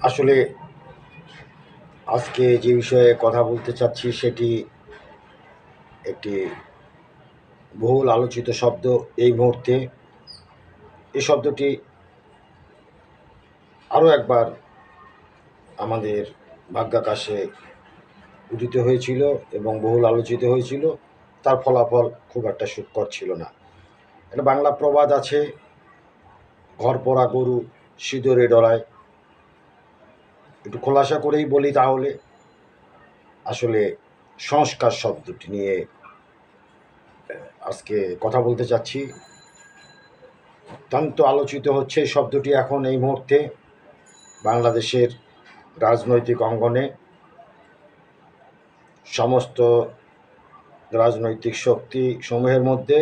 আসলে আজকে যে বিষয়ে কথা বলতে চাচ্ছি সেটি একটি বহুল আলোচিত শব্দ এই মুহূর্তে। এই শব্দটি আরও একবার আমাদের ভাগ্যাকাশে উদিত হয়েছিল এবং বহুল আলোচিত হয়েছিল। তার ফলাফল খুব একটা সুখকর ছিল না। একটা বাংলা প্রবাদ আছে ঘর পড়া গরু সিঁদুরে ডরায় একটু খোলাসা করেই বলি তাহলে। আসলে সংস্কার শব্দটি নিয়ে আজকে কথা বলতে চাচ্ছি। অত্যন্ত আলোচিত হচ্ছে এই শব্দটি এখন এই মুহূর্তে বাংলাদেশের রাজনৈতিক অঙ্গনে। সমস্ত রাজনৈতিক শক্তি সমূহের মধ্যে,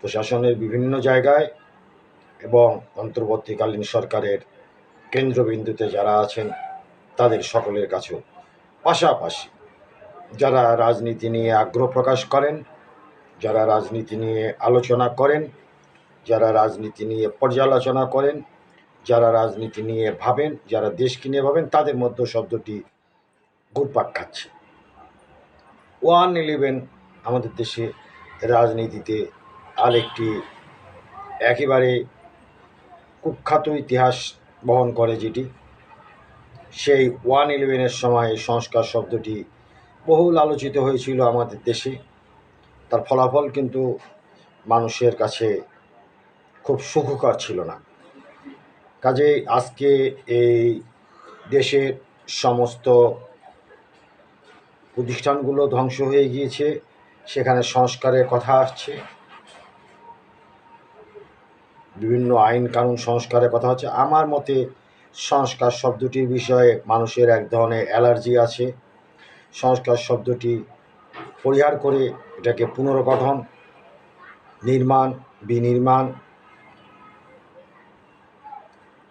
প্রশাসনের বিভিন্ন জায়গায় এবং অন্তর্বর্তীকালীন সরকারের কেন্দ্রবিন্দুতে যারা আছেন, তাদের সকলের কাছেও। পাশাপাশি যারা রাজনীতি নিয়ে আগ্রহ প্রকাশ করেন, যারা রাজনীতি নিয়ে আলোচনা করেন, যারা রাজনীতি নিয়ে পর্যালোচনা করেন, যারা রাজনীতি নিয়ে ভাবেন, যারা দেশকে নিয়ে ভাবেন, তাদের মধ্যে শব্দটি ঘুরপাক খাচ্ছে। ওয়ান ইলেভেন আমাদের দেশে রাজনীতিতে আরেকটি একেবারে কুখ্যাত ইতিহাস বহন করে যেটি। সেই ওয়ান ইলেভেনের সময় সংস্কার শব্দটি বহুল আলোচিত হয়েছিল আমাদের দেশে। তার ফলাফল কিন্তু মানুষের কাছে খুব সুখকর ছিল না। কাজেই আজকে এই দেশের সমস্ত প্রতিষ্ঠানগুলো ধ্বংস হয়ে গিয়েছে, সেখানে সংস্কারের কথা আসছে। বিভিন্ন আইন কানুন সংস্কারের কথা হচ্ছে। আমার মতে সংস্কার শব্দটির বিষয়ে মানুষের এক ধরনের অ্যালার্জি আছে। সংস্কার শব্দটি পরিহার করে এটাকে পুনর্গঠন, নির্মাণ, বিনির্মাণ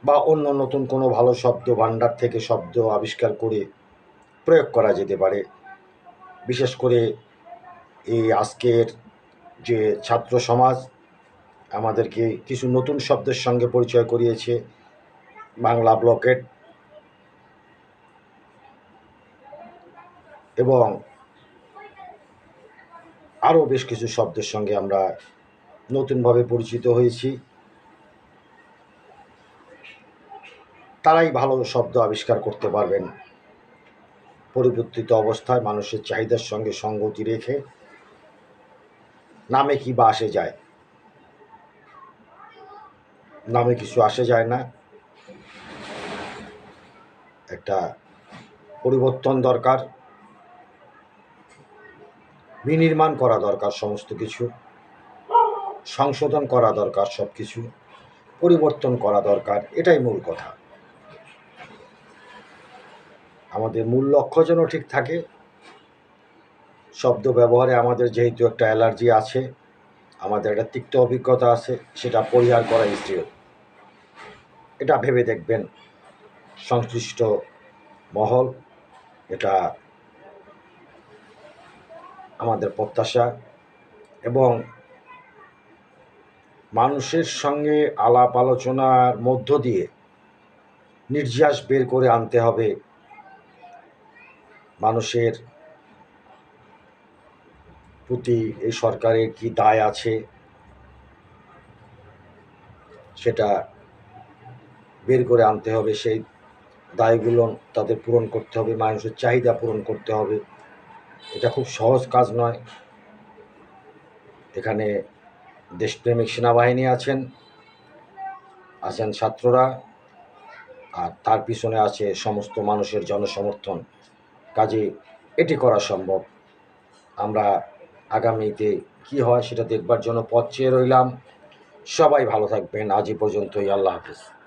বা অন্য নতুন কোনো ভালো শব্দ, ভাণ্ডার থেকে শব্দ আবিষ্কার করে প্রয়োগ করা যেতে পারে। বিশেষ করে এই আজকের যে ছাত্র সমাজ আমাদেরকে কিছু নতুন শব্দের সঙ্গে পরিচয় করিয়েছে বাংলা ব্লকেট এবং আরও বেশ কিছু শব্দের সঙ্গে আমরা নতুনভাবে পরিচিত হয়েছি। তারাই ভালো শব্দ আবিষ্কার করতে পারবেন। পরিবর্তিত অবস্থায় মানুষের চাহিদার সঙ্গে সঙ্গতি রেখে নামে কি বা আসে যায়। নামে কিছু আসে যায় না। একটা পরিবর্তন দরকার। বিনির্মাণ করা দরকার সমস্ত কিছু। সংশোধন করা দরকার সব কিছু পরিবর্তন করা দরকার, এটাই মূল কথা। আমাদের মূল লক্ষ্য যেন ঠিক থাকে। শব্দ ব্যবহারে আমাদের যেহেতু একটা অ্যালার্জি আছে। আমাদের একটা তিক্ত অভিজ্ঞতা আছে, সেটা পরিহার করা শ্রেয় এটা ভেবে দেখবেন, সংশ্লিষ্ট মহল, এটা আমাদের প্রত্যাশা এবং মানুষের সঙ্গে আলাপ আলোচনার মধ্য দিয়ে নির্যাস বের করে আনতে হবে মানুষের প্রতি এই সরকারের কি দায় আছে, সেটা বের করে আনতে হবে। সেই দায়গুলো তাদের পূরণ করতে হবে, মানুষের চাহিদা পূরণ করতে হবে। এটা খুব সহজ কাজ নয়। এখানে দেশপ্রেমিক সেনাবাহিনী আছেন আছেন ছাত্ররা, আর তার পিছনে আছে সমস্ত মানুষের জনসমর্থন। কাজে এটি করা সম্ভব। আমরা আগামীতে কি হয় সেটা দেখবার জন্য পথ চেয়ে রইলাম। সবাই ভালো থাকবেন। আজ পর্যন্তই। আল্লাহ হাফিজ।